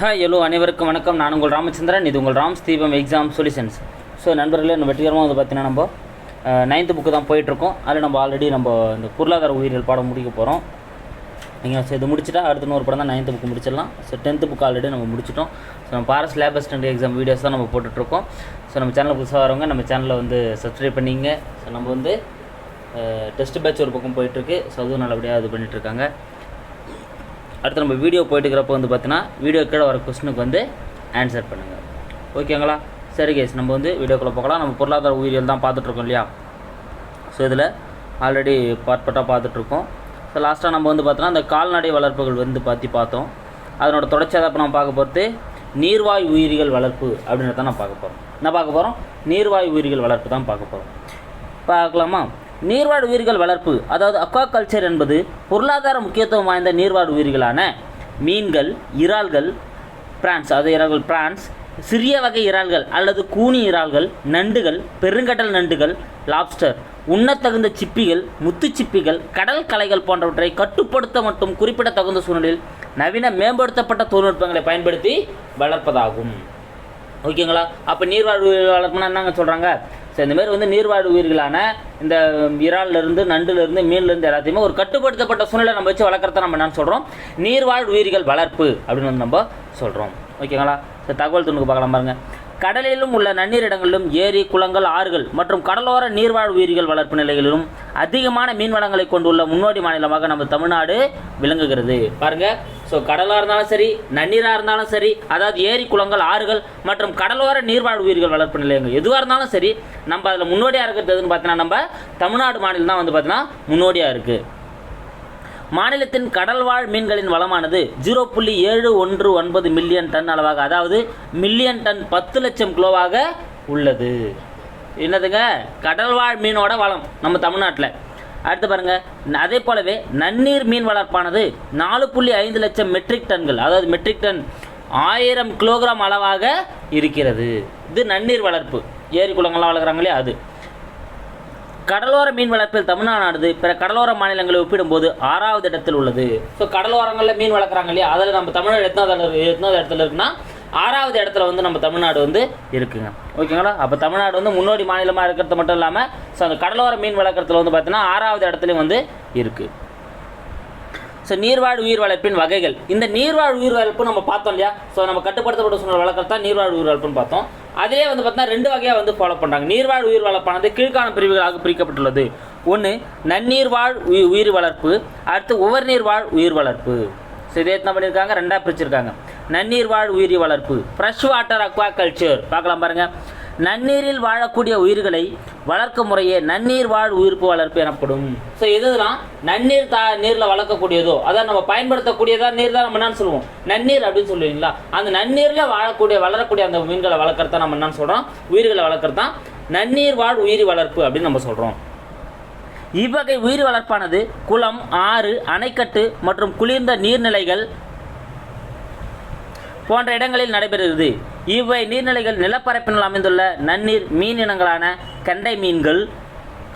Hi hello அனைவருக்கும் வணக்கம். நான் உங்கள் ராமச்சந்திரன். இது உங்கள் ராம்ஸ் தீபம் எக்ஸாம் சொல்யூஷன்ஸ் ஸோ நண்பர்களே நம்ம வெற்றிகரமாக வந்து பார்த்தீங்கன்னா நம்ம நைன்த்து புக்கு தான் போயிட்டுருக்கோம். அதில் நம்ம ஆல்ரெடி நம்ம இந்த பொருளாதார உயிரியல் பாடம் முடிக்க போகிறோம் நீங்கள் இது முடிச்சிட்டா அடுத்த நூறு படம் தான் நைன்த்து புக்கு முடிச்சிடலாம். ஸோ டென்த்து புக்கு ஆல்ரெடி நம்ம முடிச்சிட்டோம். ஸோ நம்ம பாரஸ் லேபஸ் எக்ஸாம் வீடியோஸ் தான் நம்ம போட்டுட்ருக்கோம் ஸோ நம்ம சேனல் புதுசாக வரவங்க நம்ம சேனலை வந்து சப்ஸ்கிரைப் பண்ணிங்க. ஸோ நம்ம வந்து டெஸ்ட் பேட்ச் ஒரு பக்கம் போயிட்டுருக்கு. ஸோ அதுவும் நல்லபடியாக இது பண்ணிகிட்ருக்காங்க அடுத்து நம்ம வீடியோ போயிட்டு இருக்கிறப்ப வந்து பார்த்தீங்கன்னா வீடியோ கீழே வர கொஸ்டினுக்கு வந்து ஆன்சர் பண்ணுங்கள் ஓகேங்களா சரி கேஸ் நம்ம வந்து வீடியோக்குள்ளே போகலாம். நம்ம பொருளாதார உயிரியல் தான் பார்த்துட்ருக்கோம் இல்லையா? ஸோ இதில் ஆல்ரெடி பார்ட் பார்த்துட்ருக்கோம் ஸோ லாஸ்ட்டாக நம்ம வந்து பார்த்தோன்னா அந்த கால்நடை வளர்ப்புகள் வந்து பற்றி பார்த்தோம். அதனோட தொடர்ச்சியாக இப்போ நம்ம பார்க்க போகிறது நீர்வாய் உயிரிகள் வளர்ப்பு அப்படின்றத நான் பார்க்க போகிறோம் என்ன பார்க்க போகிறோம் நீர்வாய் உயிரிகள் வளர்ப்பு தான் பார்க்க போகிறோம் பார்க்கலாமா? நீர்வாழ் உயிர்கள் வளர்ப்பு அதாவது அக்வாகல்ச்சர் என்பது பொருளாதார முக்கியத்துவம் வாய்ந்த நீர்வாழ் உயிர்களான மீன்கள் இறால்கள் பிரான்ஸ் அதாவது இறால்கள் பிரான்ஸ் சிறிய வகை இறால்கள் அல்லது கூனி இறால்கள் நண்டுகள் பெருங்கடல் நண்டுகள் லாப்ஸ்டர் உண்ணத்தகுந்த சிப்பிகள் முத்துச்சிப்பிகள் கடல் கலைகள் போன்றவற்றை கட்டுப்படுத்த மற்றும் குறிப்பிடத்தகுந்த சூழ்நிலையில் நவீன மேம்படுத்தப்பட்ட தொழில்நுட்பங்களை பயன்படுத்தி வளர்ப்பதாகும். ஓகேங்களா? அப்போ நீர்வாழ் உயிர்கள் வளர்ப்புனா என்னங்க சொல்கிறாங்க ஸோ இந்த மாதிரி வந்து நீர்வாழ் உயிர்களான இந்த இறால்லேருந்து நண்டுலேருந்து மீன்லேருந்து எல்லாத்தையுமே ஒரு கட்டுப்படுத்தப்பட்ட சூழ்நிலை நம்ம வச்சு வளர்க்குறத நம்ம என்ன சொல்கிறோம் நீர்வாழ் உயிர்கள் வளர்ப்பு அப்படின்னு வந்து நம்ம சொல்கிறோம் ஓகேங்களா? ஸோ தகவல் துணுக்கு பார்க்கலாம் பாருங்க. கடலிலும் உள்ள நன்னீர் இடங்களிலும் ஏரி குளங்கள் ஆறுகள் மற்றும் கடலோர நீர்வாழ் உயிரிகள் வளர்ப்பு நிலைகளிலும் அதிகமான மீன் வளங்களை கொண்டுள்ள முன்னோடி மாநிலமாக நம்ம தமிழ்நாடு விளங்குகிறது. பாருங்க. ஸோ கடலாக இருந்தாலும் சரி நன்னீராக இருந்தாலும் சரி அதாவது ஏரி குளங்கள் ஆறுகள் மற்றும் கடலோர நீர்வாழ் உயிர்கள் வளர்ப்பு நிலையங்கள் எதுவாக இருந்தாலும் சரி நம்ம அதில் முன்னோடியாக இருக்கிறது எதுன்னு பார்த்தீங்கன்னா நம்ம தமிழ்நாடு மாநிலம் தான் வந்து பார்த்தீங்கன்னா முன்னோடியாக இருக்குது மாநிலத்தின் கடல்வாழ் மீன்களின் வளமானது ஜீரோ புள்ளி ஏழு ஒன்று ஒன்பது மில்லியன் டன் அளவாக அதாவது மில்லியன் டன் பத்து லட்சம் கிலோவாக உள்ளது. என்னதுங்க? கடல்வாழ் மீனோட வளம் நம்ம தமிழ்நாட்டில். அடுத்து பாருங்க அதே போலவே நன்னீர் மீன் வளர்ப்பானது நாலு புள்ளி ஐந்து லட்சம் மெட்ரிக் டன்கள் அதாவது மெட்ரிக் டன் ஆயிரம் கிலோகிராம் அளவாக இருக்கிறது. இது நன்னீர் வளர்ப்பு. ஏரி குளங்கள்லாம் வளர்க்குறாங்களே அது. கடலோர மீன் வளர்ப்பில் தமிழ்நாடு பிற கடலோர மாநிலங்களை ஒப்பிடும்போது ஆறாவது இடத்தில் உள்ளது. ஸோ கடலோரங்களில் மீன் வளர்க்குறாங்க இல்லையா? அதில் நம்ம தமிழ்நாடு எத்தனாவது இடத்துல- எத்தனாவது இடத்துல இருக்குன்னா ஆறாவது இடத்துல வந்து நம்ம தமிழ்நாடு வந்து இருக்குங்க. ஓகேங்களா? அப்போ தமிழ்நாடு வந்து முன்னோடி மாநிலமாக இருக்கிறது மட்டும் இல்லாமல் ஸோ அந்த கடலோர மீன் வளர்க்குறதுல வந்து பார்த்தீங்கன்னா ஆறாவது இடத்துலையும் வந்து இருக்குது ஸோ நீர்வாழ் உயிர் வளர்ப்பின் வகைகள். இந்த நீர்வாழ் உயிர் வளர்ப்பு நம்ம பார்த்தோம் இல்லையா? ஸோ நம்ம கட்டுப்படுத்தப்பட்ட சூழ்நிலை வளர்க்குறது தான் நீர்வாழ் உயிர் வளர்ப்புன்னு பார்த்தோம். அதிலே வந்து பார்த்தீங்கன்னா ரெண்டு வகையாக வந்து ஃபாலோ பண்ணுறாங்க நீர்வாழ் உயிர் வளர்ப்பானது கீழ்காணும் பிரிவுகளாக பிரிக்கப்பட்டுள்ளது. ஒன்று நன்னீர்வாழ் உயி உயிர் வளர்ப்பு அடுத்து உவர்நீர்வாழ் உயிர் வளர்ப்பு ஸோ இதே என்ன பண்ணியிருக்காங்க ரெண்டாக பிரிச்சிருக்காங்க. நன்னீர்வாழ் உயிரி வளர்ப்பு ஃப்ரெஷ் வாட்டர் அக்வா கல்ச்சர் பார்க்கலாம் பாருங்கள் நன்னீரில் வாழக்கூடிய உயிர்களை வளர்க்க முறையே நன்னீர் வாழ் உயிர்ப்பு வளர்ப்பு எனப்படும். ஸோ இதுதான் நன்னீர் தா நீரில் வளர்க்கக்கூடியதோ அதான் நம்ம பயன்படுத்தக்கூடியதா நீர் தான் நம்ம என்னன்னு சொல்லுவோம். நன்னீர் அப்படின்னு சொல்லுவீங்களா? அந்த நன்னீரில் வாழக்கூடிய வளரக்கூடிய அந்த மீன்களை வளர்க்குறதா நம்ம என்னன்னு சொல்கிறோம் உயிர்களை வளர்க்குறதான் நன்னீர் வாழ் உயிரி வளர்ப்பு அப்படின்னு நம்ம சொல்கிறோம் இவ்வகை உயிர் வளர்ப்பானது குளம் ஆறு அணைக்கட்டு மற்றும் குளிர்ந்த நீர்நிலைகள் போன்ற இடங்களில் நடைபெறுகிறது. இவ்வை நீர்நிலைகள் நிலப்பரப்பினுள் அமைந்துள்ள நன்னீர் மீன் இனங்களான கெண்டை மீன்கள்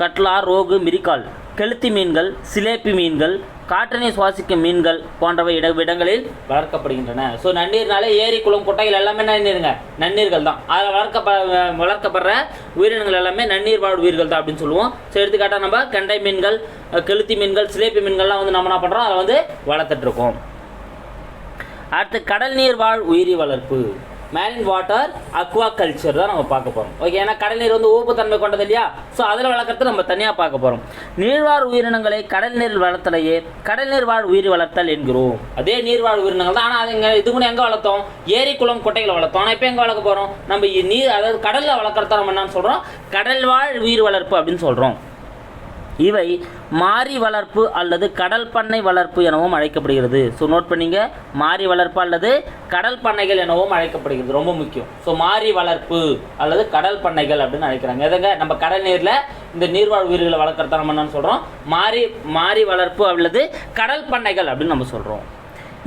கட்லா ரோகு மிரிக்கால் கெளுத்தி மீன்கள் சிலேப்பி மீன்கள் காற்றினை சுவாசிக்கும் மீன்கள் போன்றவை இட இடங்களில் வளர்க்கப்படுகின்றன. ஸோ நன்னீர்னாலே ஏரி குளம் குட்டைகள் எல்லாமே நன்னீருங்க. நன்னீர்கள் தான். அதில் வளர்க்கப்ப வளர்க்கப்படுற உயிரினங்கள் எல்லாமே நன்னீர் வாழ் உயிர்கள் தான் அப்படின்னு சொல்லுவோம். ஸோ எடுத்துக்காட்டாக நம்ம கெண்டை மீன்கள் கெளுத்தி மீன்கள் சிலேப்பி மீன்கள்லாம் வந்து நம்ம என்ன பண்ணுறோம் அதை வந்து வளர்த்துட்ருக்கோம் அடுத்து கடல் நீர் வாழ் உயிரி வளர்ப்பு. மேரின் வாட்டர் அக்வா கல்ச்சர் தான் நம்ம பார்க்க போகிறோம் ஓகே ஏன்னா கடல் நீர் வந்து ஊப்புத்தன்மை கொண்டது இல்லையா? ஸோ அதில் வளர்க்குறது நம்ம தனியாக பார்க்க போகிறோம் நீர்வாழ் உயிரினங்களை கடல் நீர் வளர்த்தலையே கடல் நீர் வாழ் உயிர் வளர்த்தல் என்கிறோம். அதே நீர்வாழ் உயிரினங்கள் தான். ஆனால் அது எங்க இது கூட எங்கே வளர்த்தோம்? ஏரி குளம் குட்டைகளை வளர்த்தோம். ஆனால் இப்போ எங்கே வளர்க்க போகிறோம் நம்ம நீர் அதாவது கடலில் வளர்க்குறத நம்ம என்னன்னு சொல்கிறோம் கடல் வாழ் உயிர் வளர்ப்பு அப்படின்னு சொல்கிறோம் இவை மாரி வளர்ப்பு அல்லது கடல் பண்ணை வளர்ப்பு எனவும் அழைக்கப்படுகிறது. ஸோ நோட் பண்ணிங்க. மாரி வளர்ப்பு அல்லது கடல் பண்ணைகள் எனவும் அழைக்கப்படுகிறது. ரொம்ப முக்கியம். ஸோ மாரி வளர்ப்பு அல்லது கடல் பண்ணைகள் அப்படின்னு அழைக்கிறாங்க. எதுங்க? நம்ம கடல் நீரில் இந்த நீர்வாழ் உயிர்களை வளர்க்குறத நம்ம என்னன்னு சொல்கிறோம் மாரி மாரி வளர்ப்பு அல்லது கடல் பண்ணைகள் அப்படின்னு நம்ம சொல்கிறோம்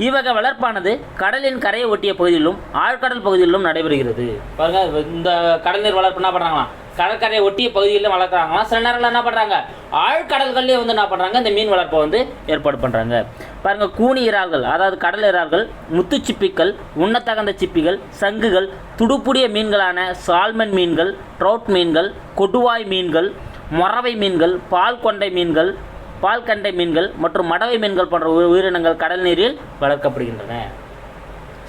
இவ்வகை வளர்ப்பானது கடலின் கரையை ஒட்டிய பகுதியிலும் ஆழ்கடல் பகுதியிலும் நடைபெறுகிறது. பாருங்க இந்த கடல் நீர் வளர்ப்பு என்ன பண்ணுறாங்களாம் கடற்கரையை ஒட்டிய பகுதிகளில் வளர்க்குறாங்களாம் சில நேரங்களில் என்ன பண்ணுறாங்க ஆழ்கடல்கள்லேயே வந்து என்ன பண்ணுறாங்க இந்த மீன் வளர்ப்பை வந்து ஏற்பாடு பண்ணுறாங்க பாருங்கள் கூனி இறால்கள் அதாவது கடல் இறால்கள் முத்துச்சிப்பிகள் உண்ணத்தகந்த சிப்பிகள் சங்குகள் துடுப்புடைய மீன்களான சால்மன் மீன்கள் ட்ரவுட் மீன்கள் கொடுவாய் மீன்கள் மொரவை மீன்கள் பால் கொண்டை மீன்கள் பால் கண்டை மீன்கள் மற்றும் மடவை மீன்கள் போன்ற உயிரினங்கள் கடல் நீரில் வளர்க்கப்படுகின்றன.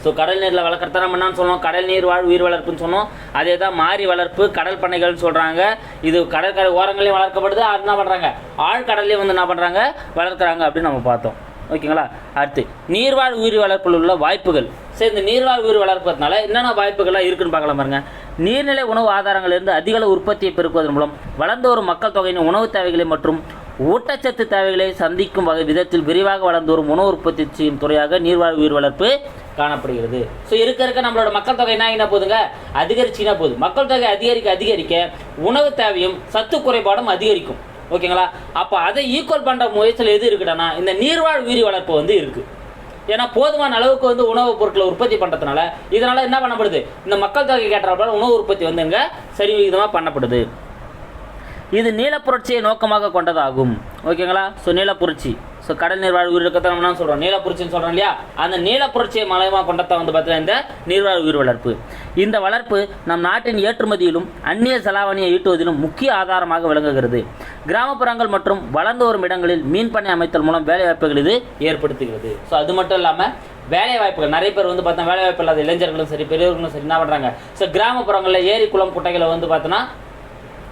ஸோ கடல் நீரில் வளர்க்குறத நம்ம என்னன்னு சொன்னோம் கடல் நீர் வாழ் உயிர் வளர்ப்புன்னு சொன்னோம். அதே தான் மாறி வளர்ப்பு கடல் பண்ணைகள்னு சொல்கிறாங்க இது கடற்கரை ஓரங்களையும் வளர்க்கப்படுது. அது என்ன பண்ணுறாங்க ஆழ்கடல்லையும் வந்து என்ன பண்ணுறாங்க வளர்க்குறாங்க அப்படின்னு நம்ம பார்த்தோம். ஓகேங்களா? அடுத்து நீர்வாழ் உயிர் வளர்ப்பில் உள்ள வாய்ப்புகள். சரி இந்த நீர்வாழ் உயிர் வளர்ப்பதுனால என்னென்ன வாய்ப்புகள்லாம் இருக்குன்னு பார்க்கலாம் பாருங்க. நீர்நிலை உணவு ஆதாரங்களிலிருந்து அதிக உற்பத்தியை பெருக்குவதன் மூலம் வளர்ந்து வரும் மக்கள் தொகையின் உணவு தேவைகளை மற்றும் ஊட்டச்சத்து தேவைகளை சந்திக்கும் வகை விதத்தில் விரிவாக வளர்ந்து வரும் உணவு உற்பத்தி செய்யும் துறையாக நீர்வாழ் உயிர் வளர்ப்பு காணப்படுகிறது. ஸோ இருக்க இருக்க நம்மளோட மக்கள் தொகை என்ன ஆகினா போதுங்க? அதிகரிச்சுன்னா போகுது மக்கள் தொகை அதிகரிக்க அதிகரிக்க உணவு தேவையும் சத்து குறைபாடும் அதிகரிக்கும். ஓகேங்களா? அப்போ அதை ஈக்குவல் பண்ணுற முயற்சியில் எது இருக்குடானா இந்த நீர்வாழ் உயிரி வளர்ப்பு வந்து இருக்குது ஏன்னா போதுமான அளவுக்கு வந்து உணவுப் பொருட்களை உற்பத்தி பண்ணுறதுனால இதனால் என்ன பண்ணப்படுது? இந்த மக்கள் தொகை கேட்டால் உணவு உற்பத்தி வந்து இங்கே சரி விகிதமாக பண்ணப்படுது. இது நீலப்புரட்சியை நோக்கமாக கொண்டதாகும். ஓகேங்களா? ஸோ நீலப்புரட்சி. ஸோ கடல் நீர்வாழ் உயிரிழக்கத்தை நம்ம என்ன சொல்கிறோம் நீலப்புரட்சின்னு சொல்கிறோம் இல்லையா? அந்த நீலப்புரட்சியை மலையமாக கொண்டதான் வந்து பார்த்தீங்கன்னா இந்த நீர்வாழ் உயிர் வளர்ப்பு. இந்த வளர்ப்பு நம் நாட்டின் ஏற்றுமதியிலும் அந்நிய செலாவணியை ஈட்டுவதிலும் முக்கிய ஆதாரமாக விளங்குகிறது. கிராமப்புறங்கள் மற்றும் வளர்ந்து வரும் இடங்களில் மீன் பண்ணை அமைத்தல் மூலம் வேலைவாய்ப்புகள் இது ஏற்படுத்துகிறது. ஸோ அது மட்டும் இல்லாமல் வேலை வாய்ப்புகள் நிறைய பேர் வந்து பார்த்தா வேலை வாய்ப்பு இல்லாத இளைஞர்களும் சரி பெரியவர்களும் சரி என்ன பண்ணுறாங்க ஸோ கிராமப்புறங்களில் ஏரி குளம் குட்டைகளை வந்து பார்த்தோன்னா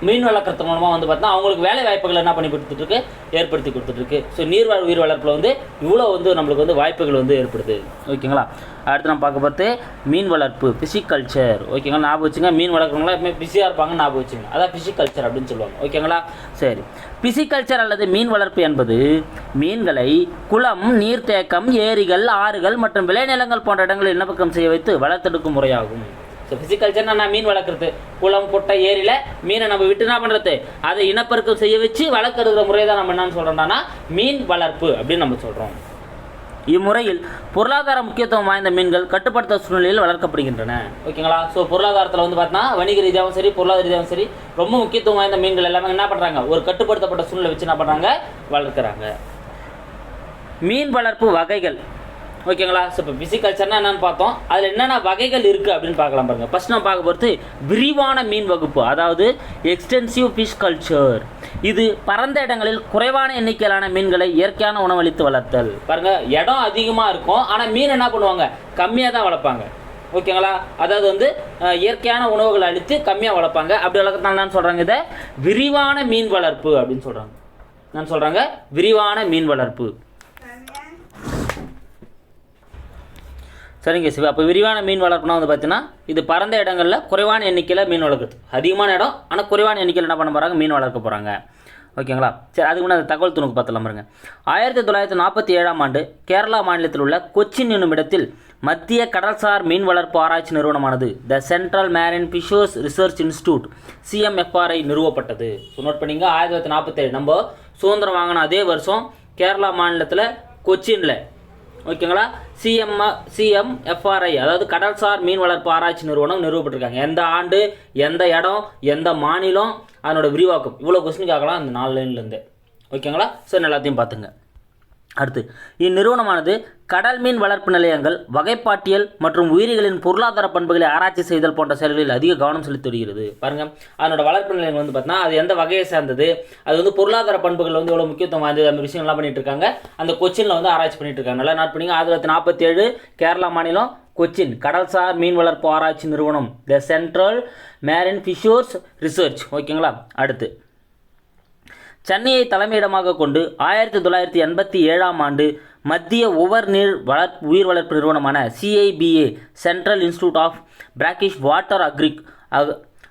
மீன் வளர்க்குறது மூலமாக வந்து பார்த்தா அவங்களுக்கு வேலை வாய்ப்புகள் என்ன பண்ணி கொடுத்துட்டுருக்கு ஏற்படுத்தி கொடுத்துட்ருக்கு. ஸோ ஸோ நீர்வாழ் உயிர் வளர்ப்பில் வந்து இவ்வளோ வந்து நம்மளுக்கு வந்து வாய்ப்புகள் வந்து ஏற்படுது. ஓகேங்களா? அடுத்து நம்ம பார்க்க பார்த்து மீன் வளர்ப்பு பிசிக்கல்ச்சர் ஓகேங்களா? ஞாபகம் வச்சுங்க மீன் வளர்க்குறவங்களா எப்பவுமே பிஸியாக இருப்பாங்க ஞாபகம் வச்சுங்க. அதான் பிசிகல்ச்சர் அப்படின்னு சொல்லுவாங்க. ஓகேங்களா? சரி. பிசிகல்ச்சர் அல்லது மீன் வளர்ப்பு என்பது மீன்களை குளம் நீர்த்தேக்கம் ஏரிகள் ஆறுகள் மற்றும் விளைநிலங்கள் போன்ற இடங்களில் இனப்பக்கம் செய்ய வைத்து வளர்த்தெடுக்கும் முறையாகும். ஸோ ஃபிசிக்கல்ச்சர்னா நான் மீன் வளர்க்குறது. குளம் குட்டை ஏரியில் மீனை நம்ம விட்டு என்ன பண்ணுறது அதை இனப்பெருக்கம் செய்ய வச்சு வளர்க்குற முறை தான் நம்ம என்னன்னு சொல்கிறோம்னா மீன் வளர்ப்பு அப்படின்னு நம்ம சொல்கிறோம் இம்முறையில் பொருளாதார முக்கியத்துவம் வாய்ந்த மீன்கள் கட்டுப்படுத்த சூழ்நிலையில் வளர்க்கப்படுகின்றன. ஓகேங்களா? ஸோ பொருளாதாரத்தில் வந்து பார்த்தீங்கன்னா வணிக ரீதியாகவும் சரி பொருளாதார ரீதியாகவும் சரி ரொம்ப முக்கியத்துவம் வாய்ந்த மீன்கள் எல்லாமே என்ன பண்ணுறாங்க ஒரு கட்டுப்படுத்தப்பட்ட சூழ்நிலை வச்சு என்ன பண்ணுறாங்க வளர்க்குறாங்க. மீன் வளர்ப்பு வகைகள். ஓகேங்களா? ஸோ இப்போ பிசிகல்ச்சர்னா என்னென்னு பார்த்தோம். அதில் என்னென்ன வகைகள் இருக்குது அப்படின்னு பார்க்கலாம் பாருங்கள் ஃபஸ்ட் நம்ம பார்க்க போகிறது விரிவான மீன் வகுப்பு. அதாவது எக்ஸ்டென்சிவ் ஃபிஷ் கல்ச்சர் இது பரந்த இடங்களில் குறைவான எண்ணிக்கையிலான மீன்களை இயற்கையான உணவளித்து வளர்த்தல். பாருங்கள் இடம் அதிகமாக இருக்கும். ஆனால் மீன் என்ன பண்ணுவாங்க? கம்மியாக தான் வளர்ப்பாங்க. ஓகேங்களா? அதாவது வந்து இயற்கையான உணவுகளை அளித்து கம்மியாக வளர்ப்பாங்க. அப்படி வளர்க்கறதுனால சொல்கிறாங்க இதை விரிவான மீன் வளர்ப்பு அப்படின்னு சொல்கிறாங்க நான் சொல்கிறாங்க விரிவான மீன் வளர்ப்பு. சரிங்க சிவா. அப்போ விரிவான மீன் வளர்ப்புனா வந்து பார்த்தீங்கன்னா இது பரந்த இடங்களில் குறைவான எண்ணிக்கையில் மீன் வளர்க்குறது அதிகமான இடம் ஆனால் குறைவான எண்ணிக்கையில் என்ன பண்ண போகிறாங்க மீன் வளர்க்க போகிறாங்க ஓகேங்களா? சரி அதுக்கு முன்னாடி அந்த தகவல் துணுக்கு பார்த்தலாம் பாருங்க. ஆயிரத்தி தொள்ளாயிரத்தி நாற்பத்தி ஏழாம் ஆண்டு கேரளா மாநிலத்தில் உள்ள கொச்சின் என்னும் இடத்தில் மத்திய கடல்சார் மீன் வளர்ப்பு ஆராய்ச்சி நிறுவனமானது the central marine fisheries research institute CMFRI நிறுவப்பட்டது. ஸோ நோட் பண்ணிங்க ஆயிரத்தி தொள்ளாயிரத்தி நாற்பத்தேழு நம்ம சுதந்திரம் வாங்கின அதே வருஷம் கேரளா மாநிலத்தில் கொச்சினில் ஓகேங்களா? சிஎம் சிஎம் எஃப்ஆர்ஐ அதாவது கடல்சார் மீன் வளர்ப்பு ஆராய்ச்சி நிறுவனம் நிறுவப்பட்டிருக்காங்க எந்த ஆண்டு எந்த இடம் எந்த மாநிலம்? அதனோட விரிவாக்கம். இவ்வளோ கொஸ்டின் கேட்கலாம் அந்த நாலு லைன்லேருந்து ஓகேங்களா? சரி எல்லாத்தையும் பார்த்துங்க. அடுத்து இந்நிறுவனமானது கடல் மீன் வளர்ப்பு நிலையங்கள் வகைப்பாட்டியல் மற்றும் உயிரிகளின் பொருளாதார பண்புகளை ஆராய்ச்சி செய்தல் போன்ற செயல்களில் அதிக கவனம் செலுத்தி வருகிறது பாருங்கள் அதனோட வளர்ப்பு நிலையங்கள் வந்து பார்த்தீங்கன்னா அது எந்த வகையை சேர்ந்தது அது வந்து பொருளாதார பண்புகள் வந்து எவ்வளோ முக்கியத்துவம் வாய்ந்தது அந்த விஷயங்கள்லாம் பண்ணிட்டு இருக்காங்க. அந்த கொச்சினில் வந்து ஆராய்ச்சி பண்ணிட்டு இருக்காங்க. நல்லா நாட் பண்ணிங்க ஆயிரத்தி தொள்ளாயிரத்தி நாற்பத்தி ஏழு கேரளா மாநிலம் கொச்சின் கடல்சார் மீன் வளர்ப்பு ஆராய்ச்சி நிறுவனம் the central marine fisheries research ஓகேங்களா? அடுத்து சென்னையை தலைமையிடமாக கொண்டு ஆயிரத்தி தொள்ளாயிரத்தி எண்பத்தி ஏழாம் ஆண்டு மத்திய உவர் நீர் வளர் உயிர் வளர்ப்பு நிறுவனமான CIBA central institute of brackish water agric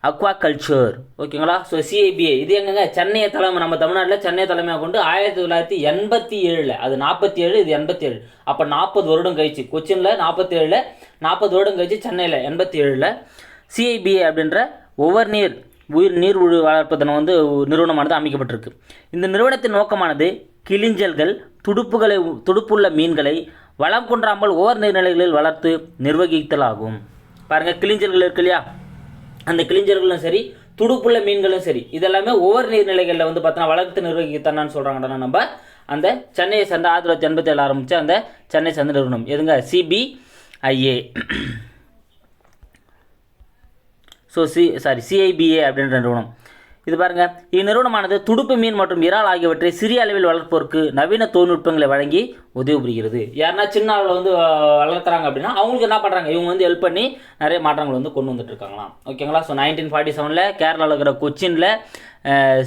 aquaculture ஓகேங்களா ஸோ சிஐபிஏ இது எங்கங்க? சென்னையை தலைமை நம்ம தமிழ்நாட்டில் சென்னையை தலைமையாக கொண்டு ஆயிரத்தி தொள்ளாயிரத்தி எண்பத்தி ஏழில் அது நாற்பத்தி ஏழு இது எண்பத்தி ஏழு. அப்போ நாற்பது வருடம் கழிச்சு கொச்சினில் நாற்பத்தி ஏழில் நாற்பது வருடம் கழிச்சு சென்னையில் எண்பத்தி ஏழில் சிஐபிஏ அப்படின்ற ஒவ்வொரு நீர் உயிர் நீர் உழு வளர்ப்பதன் வந்து நிறுவனமானது அமைக்கப்பட்டிருக்கு. இந்த நிறுவனத்தின் நோக்கமானது கிளிஞ்சல்கள் துடுப்புகளை துடுப்புள்ள மீன்களை வளம் கொன்றாமல் ஓர் நீர்நிலைகளில் வளர்த்து நிர்வகித்தல் ஆகும் பாருங்கள் கிளிஞ்சல்கள் இருக்கு இல்லையா? அந்த கிளிஞ்சல்களும் சரி துடுப்புள்ள மீன்களும் சரி இதெல்லாமே ஒவ்வொரு நீர்நிலைகளில் வந்து பார்த்தோன்னா வளர்த்து நிர்வகித்தனான்னு சொல்கிறாங்கடா நம்ம அந்த சென்னையை சேர்ந்த ஆயிரத்தி தொள்ளாயிரத்தி எண்பத்தி ஏழு ஆரம்பித்த அந்த சென்னை சேர்ந்த நிறுவனம். எதுங்க? CBIA so C sorry CIBA அப்படின்ற நிறுவனம். இது பாருங்கள் இந்நிறுவனமானது துடுப்பு மீன் மற்றும் இறால் ஆகியவற்றை சிறிய அளவில் வளர்ப்போருக்கு நவீன தொழில்நுட்பங்களை வழங்கி உதவி புரிகிறது. யாருன்னா சின்ன அளவில் வந்து வளர்த்துறாங்க அப்படின்னா அவங்களுக்கு என்ன பண்ணுறாங்க இவங்க வந்து ஹெல்ப் பண்ணி நிறைய மாற்றங்கள் வந்து கொண்டு வந்துட்டு இருக்காங்களாம் ஓகேங்களா ஸோ நைன்டீன் ஃபார்ட்டி செவனில் கேரளாவில் இருக்கிற கொச்சினில்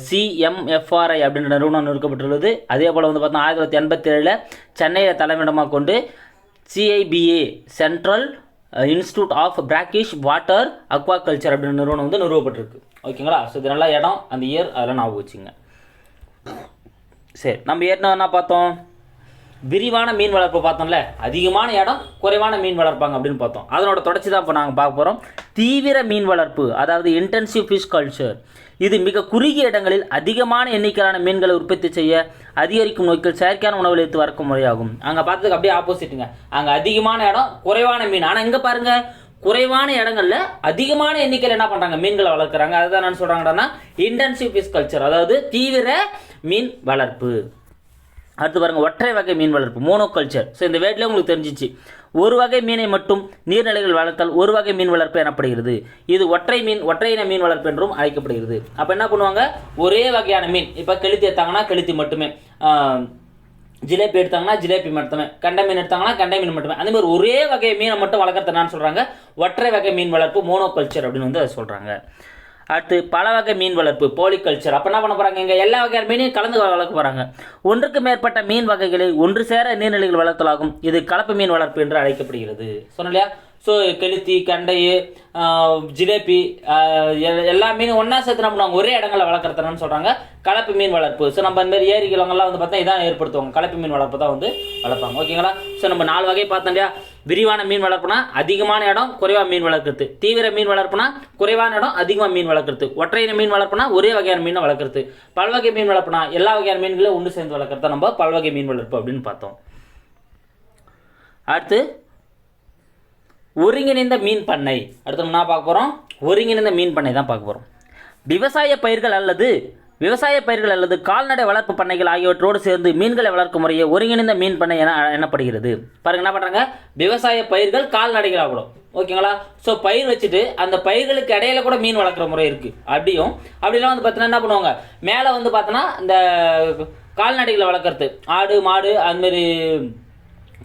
சிஎம்எஃப்ஆர்ஐ அப்படின்ற நிறுவனம் நிறுக்கப்பட்டுள்ளது அதே போல் வந்து பார்த்தா ஆயிரத்தி தொள்ளாயிரத்தி எண்பத்தி ஏழில் சென்னையை தலைமையிடமாக கொண்டு CIBA central institute of brackish water aquaculture அப்படின்ற நிறுவனம் வந்து நிறுவப்பட்டிருக்கு. ஓகேங்களா ஸோ இது நல்ல இடம். அந்த இயர் அதெல்லாம் ஞாபகம் வச்சுங்க. சரி நம்ம ஏற்கனவே என்ன பார்த்தோம்? விரிவான மீன் வளர்ப்பு பார்த்தோம்ல? அதிகமான இடம் குறைவான மீன் வளர்ப்பாங்க அப்படின்னு பார்த்தோம். அதனோட தொடர்ச்சி தான் இப்போ நாங்கள் பார்க்க போகிறோம் தீவிர மீன் வளர்ப்பு அதாவது இன்டென்சிவ் ஃபிஷ் கல்ச்சர் இது மிக குறுகிய இடங்களில் அதிகமான எண்ணிக்கையிலான மீன்களை உற்பத்தி செய்ய அதிகரிக்கும் நோக்கில் செயற்கையான உணவு எடுத்து வரக்கும் முறையாகும். அங்கே பார்த்ததுக்கு அப்படியே ஆப்போசிட்டுங்க அங்கே அதிகமான இடம் குறைவான மீன். ஆனால் எங்கே பாருங்க குறைவான இடங்கள்ல அதிகமான எண்ணிக்கையில் என்ன பண்றாங்க? மீன்களை வளர்க்குறாங்க. அதுதான் என்ன சொல்றாங்கன்னா இன்டென்சிவ் ஃபிஷ் கல்ச்சர் அதாவது தீவிர மீன் வளர்ப்பு. அடுத்து பாருங்கள் ஒற்றை வகை மீன் வளர்ப்பு மோனோ கல்ச்சர் ஸோ இந்த வேட்லேயே உங்களுக்கு தெரிஞ்சிச்சு. ஒரு வகை மீனை மட்டும் நீர்நிலைகள் வளர்த்தால் ஒரு வகை மீன் வளர்ப்பு எனப்படுகிறது. இது ஒற்றை மீன் ஒற்றை இன மீன் வளர்ப்பு என்றும் அழைக்கப்படுகிறது. அப்போ என்ன பண்ணுவாங்க? ஒரே வகையான மீன். இப்போ கெளுத்தி எடுத்தாங்கன்னா கெளுத்தி மட்டுமே. ஜிலேபி எடுத்தாங்கன்னா ஜிலேபி மட்டுமே. கண்டை மீன் எடுத்தாங்கன்னா கண்டை மீன் மட்டுமே. அதே மாதிரி ஒரே வகை மீனை மட்டும் வளர்க்கறது என்னன்னு சொல்கிறாங்க ஒற்றை வகை மீன் வளர்ப்பு மோனோ கல்ச்சர் அப்படின்னு வந்து அதை சொல்கிறாங்க அடுத்து பல வகை மீன் வளர்ப்பு போலிகல்ச்சர் அப்போ என்ன பண்ண போகிறாங்க இங்கே? எல்லா வகையான மீனையும் கலந்து வளர்க்க போகிறாங்க ஒன்றுக்கு மேற்பட்ட மீன் வகைகளை ஒன்று சேர நீர்நிலைகள் வளர்த்தலாகும். இது கலப்பு மீன் வளர்ப்பு என்று அழைக்கப்படுகிறது. சொன்னலையா ஸோ கெளுத்தி கண்டை ஜிலேபி எ- எல்லா மீனும் ஒன்றா சேர்த்து நம்ம பண்ணுவாங்க? ஒரே இடங்களில் வளர்க்குறதுன்னு சொல்கிறாங்க கலப்பு மீன் வளர்ப்பு. ஸோ நம்ம இந்த மாதிரி ஏரிகளங்கள்லாம் வந்து பார்த்தா இதான் ஏற்படுத்துவாங்க. கலப்பு மீன் வளர்ப்பு தான் வந்து வளர்ப்பாங்க. ஓகேங்களா ஸோ நம்ம நாலு வகை பார்த்தோம் இல்லையா? விரிவான மீன் வளர்ப்புனா அதிகமான இடம் குறைவாக மீன் வளர்க்குறது. தீவிர மீன் வளர்ப்புனா குறைவான இடம் அதிகமாக மீன் வளர்க்குறது. ஒற்றையின மீன் வளர்ப்புனா ஒரே வகையான மீனை வளர்க்குறது. பல்வகை மீன் வளர்ப்புனா எல்லா வகையான மீன்களையும் ஒன்று சேர்ந்து வளர்க்குறத நம்ம பல்வகை மீன் வளர்ப்பு அப்படின்னு பார்த்தோம். அடுத்து ஒருங்கிணைந்த மீன் பண்ணை. அடுத்து நம்ம என்ன பார்க்க போகிறோம் ஒருங்கிணைந்த மீன் பண்ணை தான் பார்க்க போகிறோம் விவசாய பயிர்கள் அல்லது விவசாய பயிர்கள் அல்லது கால்நடை வளர்ப்பு பண்ணைகள் ஆகியவற்றோடு சேர்ந்து மீன்களை வளர்க்கும் முறையை ஒருங்கிணைந்த மீன் பண்ணை என எண்ணப்படுகிறது பாருங்க என்ன பண்ணுறாங்க விவசாய பயிர்கள் கால்நடைகள் ஆகணும். ஓகேங்களா? ஸோ பயிர் வச்சுட்டு அந்த பயிர்களுக்கு இடையில கூட மீன் வளர்க்குற முறை இருக்குது அப்படியும் அப்படிலாம் வந்து பார்த்தீங்கன்னா என்ன பண்ணுவாங்க? மேலே வந்து பார்த்தோன்னா இந்த கால்நடைகளை வளர்க்குறது. ஆடு மாடு அதுமாரி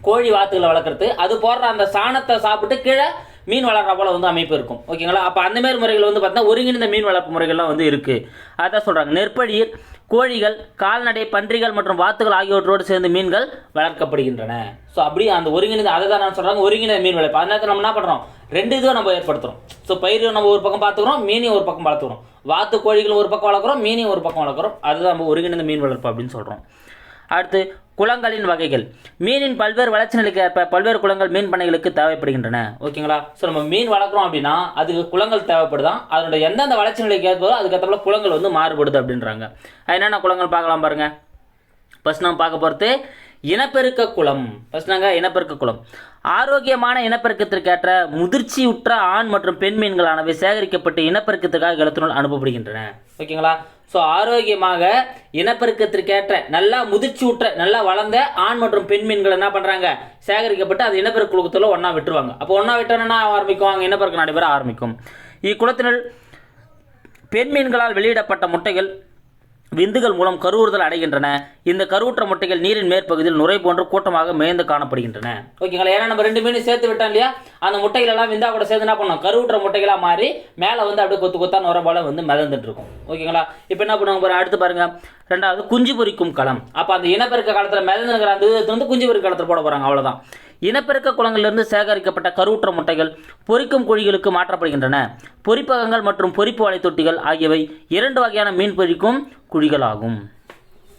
கோழி வாத்துகளை வளர்க்குறது. அது போடுற அந்த சாணத்தை சாப்பிட்டு கீழே மீன் வளர்ற போல் வந்து அமைப்பு இருக்கும். ஓகேங்களா? அப்போ அந்த மாதிரி முறைகள் வந்து பார்த்தீங்கன்னா ஒருங்கிணைந்த மீன் வளர்ப்பு முறைகள்லாம் வந்து இருக்குது அதான் சொல்கிறாங்க நெற்பயிர் கோழிகள் கால்நடை பன்றிகள் மற்றும் வாத்துகள் ஆகியவற்றோடு சேர்ந்து மீன்கள் வளர்க்கப்படுகின்றன. ஸோ அப்படியே அந்த ஒருங்கிணைந்த அதை தான் நான் சொல்கிறாங்க ஒருங்கிணைந்த மீன் வளர்ப்பு. அதனால நம்ம என்ன பண்ணுறோம் ரெண்டு இதுவும் நம்ம ஏற்படுத்துகிறோம் ஸோ பயிர் நம்ம ஒரு பக்கம் பார்த்துக்கிறோம் மீனையும் ஒரு பக்கம் வளர்த்துக்கிறோம். வாத்து கோழிகள் ஒரு பக்கம் வளர்க்குறோம் மீனையும் ஒரு பக்கம் வளர்க்குறோம். அதுதான் நம்ம ஒருங்கிணைந்த மீன் வளர்ப்பு அப்படின்னு சொல்கிறோம் அடுத்து குளங்களின் வகைகள். மீனின் பல்வேறு வளர்ச்சி நிலைக்கு ஏற்ப பல்வேறு குளங்கள் மீன் பண்ணைகளுக்கு தேவைப்படுகின்றன. ஓகேங்களா? ஸோ நம்ம மீன் வளர்க்குறோம் அப்படின்னா அதுக்கு குளங்கள் தேவைப்படுதான் அதனுடைய எந்தெந்த வளர்ச்சி நிலைக்கு ஏற்பதோ அதுக்கேற்ற குளங்கள் வந்து மாறுபடுது அப்படின்றாங்க. அது என்னென்ன குளங்கள் பார்க்கலாம் பாருங்க. ஃபஸ்ட் நம்ம பார்க்க போகிறது இனப்பெருக்க குளம். ஃபஸ்ட் நாங்கள் இனப்பெருக்க குளம். ஆரோக்கியமான இனப்பெருக்கத்திற்கேற்ற முதிர்ச்சியுற்ற ஆண் மற்றும் பெண் மீன்களானவை சேகரிக்கப்பட்டு இனப்பெருக்கத்திற்காக இடத்தினுள் அனுப்பப்படுகின்றன. ஓகேங்களா ஸோ ஆரோக்கியமாக இனப்பெருக்கத்திற்கேற்ற நல்லா முதிர்ச்சியுற்ற நல்லா வளர்ந்த ஆண் மற்றும் பெண் மீன்கள் என்ன பண்ணுறாங்க சேகரிக்கப்பட்டு அது இனப்பெருக்க குளத்தில் ஒன்றா விட்டுருவாங்க. அப்போ ஒன்றா விட்டோன்னா ஆரம்பிக்கும் அங்கே இனப்பெருக்கம் நடைபெற ஆரம்பிக்கும். இக்குளத்தினுள் பெண் மீன்களால் வெளியிடப்பட்ட முட்டைகள் விந்துகள் மூலம் கருவுறுதல் அடைகின்றன. இந்த கருவுற்ற முட்டைகள் நீரின் மேற்பகுதியில் நுரை போன்று கூட்டமாக மேய்ந்து காணப்படுகின்றன. ஓகேங்களா? ஏன்னா நம்ம ரெண்டு மீனும் சேர்த்து விட்டோம் இல்லையா? அந்த முட்டைகள் எல்லாம் விந்தா கூட சேர்த்து என்ன பண்ணோம்? கருவுற்ற முட்டைகளாக மாறி மேலே வந்து அப்படியே கொத்து கொத்தா நுர போல வந்து மிதந்துட்டு இருக்கும் ஓகேங்களா? இப்போ என்ன பண்ணுவாங்க பாருங்க அடுத்து பாருங்க. ரெண்டாவது குஞ்சு பொரிக்கும் களம். அப்போ அந்த இனப்பெருக்க காலத்தில் மிதந்துங்கிற அந்த இது வந்து குஞ்சு பொரிக்க காலத்தில் போட போகிறாங்க அவ்வளோதான் இனப்பெருக்க குளங்களிலிருந்து சேகரிக்கப்பட்ட கருவுற்ற முட்டைகள் பொரிக்கும் குழிகளுக்கு மாற்றப்படுகின்றன. பொரிப்பகங்கள் மற்றும் பொரிப்பு வலை தொட்டிகள் ஆகியவை இரண்டு வகையான மீன் பொரிக்கும் குழிகளாகும்.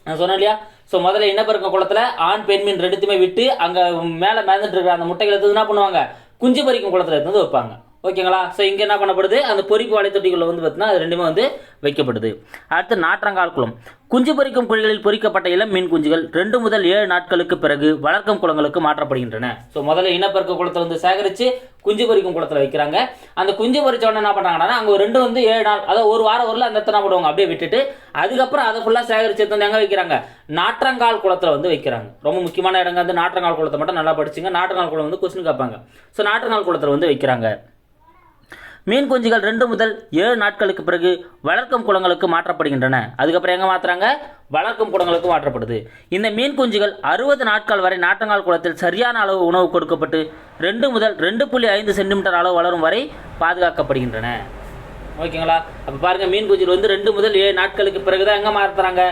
நான் சொன்னேன் இல்லையா? ஸோ முதல்ல இனப்பெருக்க குளத்தில் ஆண் பெண் மீன் ரெண்டுத்தையுமே விட்டு அங்கே மேலே மிதந்துட்டு இருக்கிற அந்த முட்டைகளை எடுத்து என்ன பண்ணுவாங்க? குஞ்சு பறிக்கும் குளத்தில் எடுத்து வந்து வைப்பாங்க. ஓகேங்களா? ஸோ இங்கே என்ன பண்ணப்படுது? அந்த பொறிப்பு வலைத்தொட்டிகளில் வந்து பார்த்தீங்கன்னா அது ரெண்டுமே வந்து வைக்கப்படுது. அடுத்து நாற்றங்கால் குளம். குஞ்சு பொரிக்கும் குழிகளில் பொறிக்கப்பட்ட இளம் மீன் குஞ்சுகள் ரெண்டு முதல் ஏழு நாட்களுக்கு பிறகு வளர்க்கும் குளங்களுக்கு மாற்றப்படுகின்றன. ஸோ முதல்ல இனப்பெருக்க குளத்தில் வந்து சேகரித்து குஞ்சு பொரிக்கும் குளத்தில் வைக்கிறாங்க. அந்த குஞ்சு பொறிச்சவொடனே என்ன பண்ணுறாங்கன்னா அங்கே ரெண்டு வந்து ஏழு நாள் அதாவது ஒரு வாரம் வரல அந்த எத்தனை போடுவாங்க அப்படியே விட்டுட்டு அதுக்கப்புறம் அதை ஃபுல்லாக சேகரித்து எடுத்து வந்து எங்கே வைக்கிறாங்க? நாற்றங்கால் குளத்தில் வந்து வைக்கிறாங்க. ரொம்ப முக்கியமான இடங்க வந்து நாற்றங்கால் குளத்தை மட்டும் நல்லா படிச்சுங்க. நாற்றங்கால் குளம் வந்து கொஸ்டின் கேட்பாங்க ஸோ நாற்றங்கால் குளத்தில் வந்து வைக்கிறாங்க. மீன் குஞ்சுகள் ரெண்டு முதல் ஏழு நாட்களுக்கு பிறகு வளர்க்கும் குளங்களுக்கு மாற்றப்படுகின்றன. அதுக்கப்புறம் எங்கே மாற்றுறாங்க வளர்க்கும் குளங்களுக்கு மாற்றப்படுது. இந்த மீன் குஞ்சுகள் அறுபது நாட்கள் வரை நாட்டங்கால் குளத்தில் சரியான அளவு உணவு கொடுக்கப்பட்டு ரெண்டு முதல் ரெண்டு புள்ளி ஐந்து சென்டிமீட்டர் அளவு வளரும் வரை பாதுகாக்கப்படுகின்றன. ஓகேங்களா? அப்போ பாருங்கள் மீன் குஞ்சுகள் வந்து ரெண்டு முதல் ஏழு நாட்களுக்கு பிறகு தான் எங்கே மாற்றுறாங்க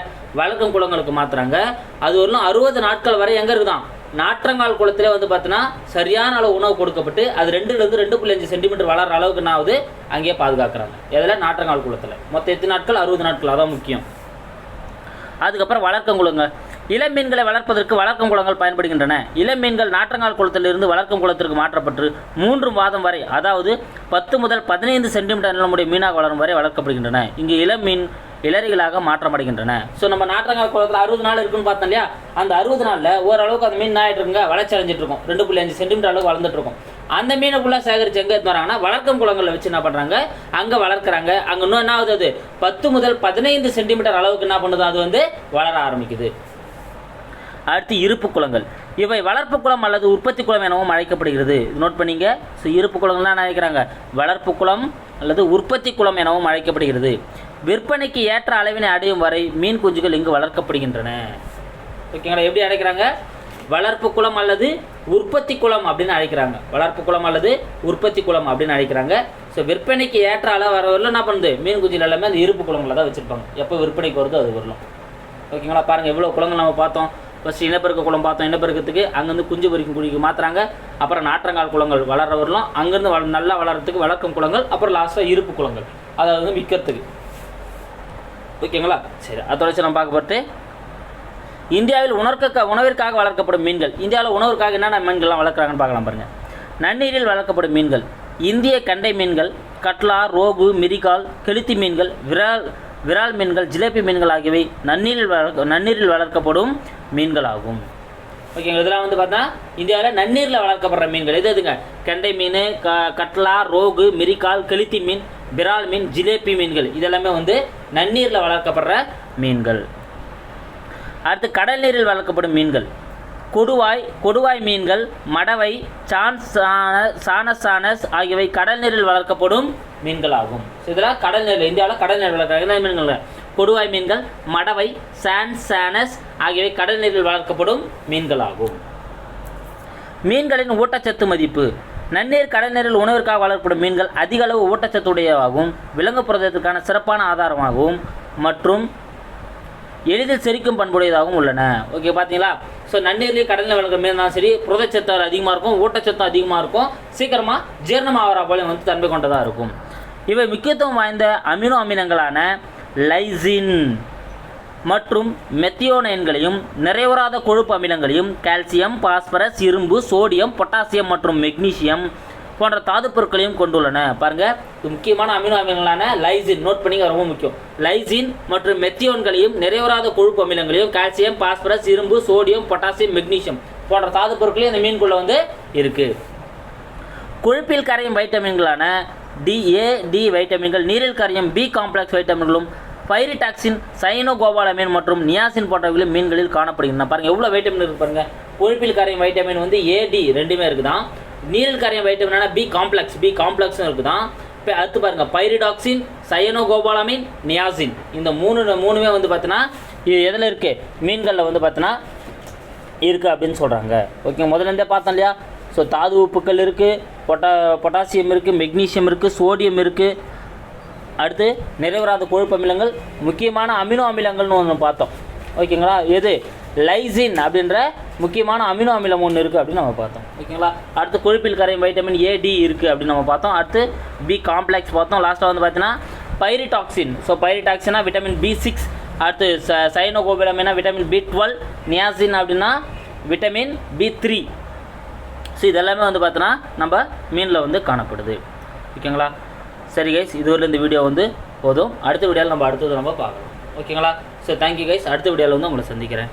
வளர்க்கும் குளங்களுக்கு மாற்றுறாங்க அது வரலும் அறுபது நாட்கள் வரை எங்கே இருக்குதான்? நாற்றங்கால் குளத்திலே வந்து பார்த்தீங்கன்னா சரியான அளவு உணவு கொடுக்கப்பட்டு அது ரெண்டுலேருந்து ரெண்டு புள்ளி அஞ்சு சென்டிமீட்டர் வளர அளவுக்கு என்ன ஆகுது? அங்கேயே பாதுகாக்கிறாங்க. எதில்? நாற்றங்கால் குளத்தில். மொத்தம் எத்தனை நாட்கள்? அறுபது நாட்கள். அதான் முக்கியம். அதுக்கப்புறம் வளர்க்கும் குளங்கள். இளம் மீன்களை வளர்ப்பதற்கு வளர்க்கும் குளங்கள் பயன்படுகின்றன. இளம் மீன்கள் நாற்றங்கால் குளத்திலிருந்து வளர்க்கும் குளத்திற்கு மாற்றப்பட்டு மூன்று மாதம் வரை அதாவது பத்து முதல் பதினைந்து சென்டிமீட்டர் நிலமுடைய மீனாக வளரும் வரை வளர்க்கப்படுகின்றன. இங்கு இளம் மீன் இளறிகளாக மாற்றமடைகின்றன. ஸோ நம்ம நாற்றங்கால் குளத்தில் அறுபது நாள் இருக்குன்னு பார்த்தோம் இல்லையா? அந்த அறுபது நாளில் ஓரளவுக்கு அந்த மீன் ஆகிட்டு இருக்குங்க வளர்ச்சி அடைஞ்சிட்டு இருக்கும் ரெண்டு புள்ளி அஞ்சு சென்டிமீட்டர் அளவுக்கு வளர்ந்துட்டு இருக்கும் அந்த மீனை ஃபுல்லாக சேகரித்து எங்கே எடுத்து வராங்கன்னா வளர்க்கும் குளங்களில் வச்சு என்ன பண்ணுறாங்க அங்கே வளர்க்குறாங்க. அங்கே இன்னும் என்ன ஆகுது? அது பத்து முதல் பதினைந்து சென்டிமீட்டர் அளவுக்கு என்ன பண்ணுது? அது வந்து வளர ஆரம்பிக்குது. அடுத்து இருப்பு குளங்கள். இவை வளர்ப்பு குளம் அல்லது உற்பத்தி குளம் எனவும் அழைக்கப்படுகிறது. இது நோட் பண்ணிங்க. ஸோ இருப்பு குளங்கள்லாம் என்ன அழைக்கிறாங்க? வளர்ப்பு குளம் அல்லது உற்பத்தி குளம் எனவும் அழைக்கப்படுகிறது. விற்பனைக்கு ஏற்ற அளவினை அடையும் வரை மீன் குஞ்சுகள் இங்கு வளர்க்கப்படுகின்றன. ஓகேங்களா? எப்படி அழைக்கிறாங்க? வளர்ப்பு குளம் அல்லது உற்பத்தி குளம் அப்படின்னு அழைக்கிறாங்க. வளர்ப்பு குளம் அல்லது உற்பத்தி குளம் அப்படின்னு அழைக்கிறாங்க. ஸோ விற்பனைக்கு ஏற்ற அளவு வரவரில் என்ன பண்ணுது? மீன் குஞ்சுகள் எல்லாமே அந்த இருப்பு குளங்களில் தான் வச்சுருப்பாங்க. எப்போ விற்பனைக்கு வருதோ அது வரலாம். ஓகேங்களா? பாருங்கள் எவ்வளோ குளங்கள் நம்ம பார்த்தோம். ஃபஸ்ட்டு இனப்பெருக்க குளம் பார்த்தோம். இனப்பெருக்கத்துக்கு அங்கேருந்து குஞ்சு பொறிக்கும் குழிக்கு மாற்றுறாங்க அப்புறம் நாற்றங்கால் குளங்கள் வளர வரலாம் அங்கேருந்து வள நல்லா வளர்கிறதுக்கு வளர்க்கும் குளங்கள் அப்புறம் லாஸ்ட்டாக இருப்பு குளங்கள். அதாவது விற்கிறதுக்கு. ஓகேங்களா? சரி அதோட வச்சு நம்ம பார்க்க போட்டு இந்தியாவில் உணர்க்க உணவிற்காக வளர்க்கப்படும் மீன்கள். இந்தியாவில் உணவிற்காக என்னென்ன மீன்கள்லாம் வளர்க்குறாங்கன்னு பார்க்கலாம் பாருங்கள் நன்னீரில் வளர்க்கப்படும் மீன்கள் இந்திய கண்டை மீன்கள் கட்லா ரோகு மிரிகால் கெளுத்தி மீன்கள் விரால் விரால் மீன்கள் ஜிலேபி மீன்கள் ஆகியவை நன்னீரில் வளர்க்க நன்னீரில் வளர்க்கப்படும் மீன்கள் ஆகும் ஓகேங்க இதெல்லாம் வந்து பார்த்தா இந்தியாவில் நன்னீரில் வளர்க்கப்படுற மீன்கள். எது எதுங்க? கெண்டை மீன் க கட்லா ரோகு மிரிகால் கெளுத்தி மீன் விரால் மீன் ஜிலேபி மீன்கள். இதெல்லாமே வந்து நன்னீரில் வளர்க்கப்படுற மீன்கள். அடுத்து கடல் நீரில் வளர்க்கப்படும் மீன்கள். கொடுவாய் கொடுவாய் மீன்கள் மடவை சான்சான சானசானஸ் ஆகியவை கடல் நீரில் வளர்க்கப்படும் மீன்கள் ஆகும் இதெல்லாம் கடல் நீரில் இந்தியாவில் கடல் நீர் வளர்க்குற மீன்கள்? கொடுவாய் மீன்கள் மடவை சான்சானஸ் ஆகியவை கடல் நீரில் வளர்க்கப்படும் மீன்கள் ஆகும் மீன்களின் ஊட்டச்சத்து மதிப்பு. நன்னீர் கடல்நீரில் உணவிற்காக வளர்க்கப்படும் மீன்கள் அதிக அளவு ஊட்டச்சத்துடையவாகவும் விலங்கு புரதத்திற்கான சிறப்பான ஆதாரமாகவும் மற்றும் எளிதில் செரிக்கும் பண்புடையதாகவும் உள்ளன. ஓகே பார்த்தீங்களா ஸோ நன்னீர்லேயே கடலில் வளர்க்குற மீன் தான் சரி. புரதச்சத்து அதிகமாக இருக்கும் ஊட்டச்சத்தும் அதிகமாக இருக்கும். சீக்கிரமாக ஜீரணமாகிற போலையும் வந்து தன்மை கொண்டதாக இருக்கும். இவை முக்கியத்துவம் வாய்ந்த அமினோ அமிலங்களான லைசின். மற்றும் மெத்தியோனைன்களையும் நிறைவுறாத கொழுப்பு அமிலங்களையும் கால்சியம் பாஸ்பரஸ் இரும்பு சோடியம் பொட்டாசியம் மற்றும் மெக்னீசியம் போன்ற தாதுப் பொருட்களையும் கொண்டுள்ளன. பாருங்கள் முக்கியமான அமினோ அமிலங்களான லைசின். நோட் பண்ணிங்க ரொம்ப முக்கியம். லைசின் மற்றும் மெத்தியோன்களையும் நிறைவுறாத கொழுப்பு அமிலங்களையும் கால்சியம் பாஸ்பரஸ் இரும்பு சோடியம் பொட்டாசியம் மெக்னீசியம் போன்ற தாது பொருட்களையும் இந்த மீன்குள்ள வந்து இருக்கு. கொழுப்பில் கரையும் வைட்டமின்களான டி ஏ டி வைட்டமின்கள் நீரில் கரையும் பி காம்ப்ளெக்ஸ் வைட்டமின்களும் பைரிடாக்சின் சைனோகோபாலமின் மற்றும் நியாசின் போன்றவைகளும் மீன்களில் காணப்படுகின்றன. பாருங்கள் எவ்வளோ வைட்டமின் இருக்கு பாருங்கள் கொழுப்பில் கரையும் வைட்டமின் வந்து ஏடி ரெண்டுமே இருக்குதான். நீரில் கரையும் வைட்டமினான பி காம்ப்ளெக்ஸ் பி காம்ப்ளெக்ஸும் இருக்குதான். இப்போ அடுத்து பாருங்கள் பைரிடாக்சின் சயனோகோபாலமின் நியாசின். இந்த மூணு மூணுமே வந்து பார்த்தீங்கன்னா இது எதில் இருக்குது மீன்களில் வந்து பார்த்தீங்கன்னா இருக்குது அப்படின்னு சொல்கிறாங்க ஓகே முதல்ல பார்த்தோம் இல்லையா? ஸோ தாது உப்புக்கள் இருக்குது பொட்டா பொட்டாசியம் இருக்குது மெக்னீஷியம் இருக்குது சோடியம் இருக்குது அடுத்து நிறைவராத கொழுப்பு அமிலங்கள் முக்கியமான அமினோ அமிலங்கள்னு ஒன்று பார்த்தோம். ஓகேங்களா? எது? லைசின் அப்படின்ற முக்கியமான அமினோ அமிலம் ஒன்று இருக்குது அப்படின்னு நம்ம பார்த்தோம். ஓகேங்களா? அடுத்து கொழுப்பில் கரையும் வைட்டமின் ஏ டி இருக்குது அப்படின்னு நம்ம பார்த்தோம். அடுத்து பி காம்ப்ளெக்ஸ் பார்த்தோம். லாஸ்ட்டாக வந்து பார்த்தீங்கன்னா பைரிடாக்சின் ஸோ பைரிடாக்சினா விட்டமின் பி சிக்ஸ் அடுத்து ச சைனோகோபிலம்னா விட்டமின் பி டுவெல் நியாசின் அப்படின்னா விட்டமின் பி த்ரீ ஸோ இதெல்லாமே வந்து பார்த்தோன்னா நம்ம மீனில் வந்து காணப்படுது. ஓகேங்களா? சரி கைஸ் இதுவரை இந்த வீடியோ வந்து போதும். அடுத்த வீடியோவில் நம்ம அடுத்தது நம்ம பார்க்கலாம். ஓகேங்களா ஸோ தேங்க்யூ கைஸ் அடுத்த வீடியோவில் வந்து உங்களை சந்திக்கிறேன்.